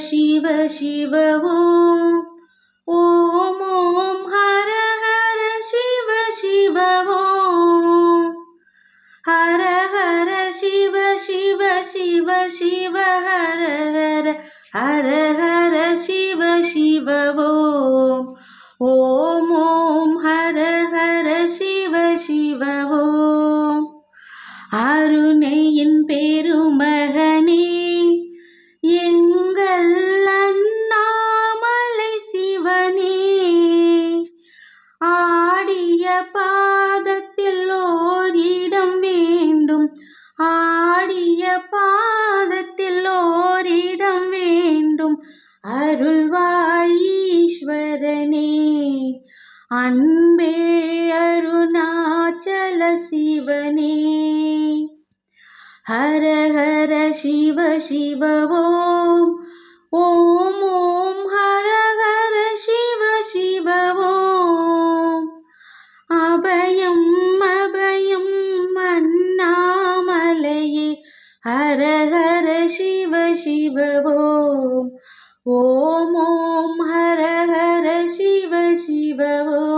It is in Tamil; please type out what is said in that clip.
शिव शिव ॐ ॐ ॐ हर हर शिव शिव ॐ हर हर शिव शिव शिव शिव हर हर हर हर शिव शिव ॐ ॐ ॐ हर हर शिव शिव ॐ அருணையின் பெருமகனே ஆடிய பாதத்தில் ஓரிடம் வேண்டும். ஆடிய பாதத்தில் ஓரிடம் வேண்டும். அருள்வாயீஸ்வரனே அன்பே அருணாச்சல சிவனே. ஹர ஹர சிவ சிவ ஓம் ஓம் ஓம். அபயம் அபயம் அண்ணாமலையே. ஹர ஹர சிவ சிவ ஓம். ஓம் ஓம். ஹர ஹர சிவ சிவ ஓம்.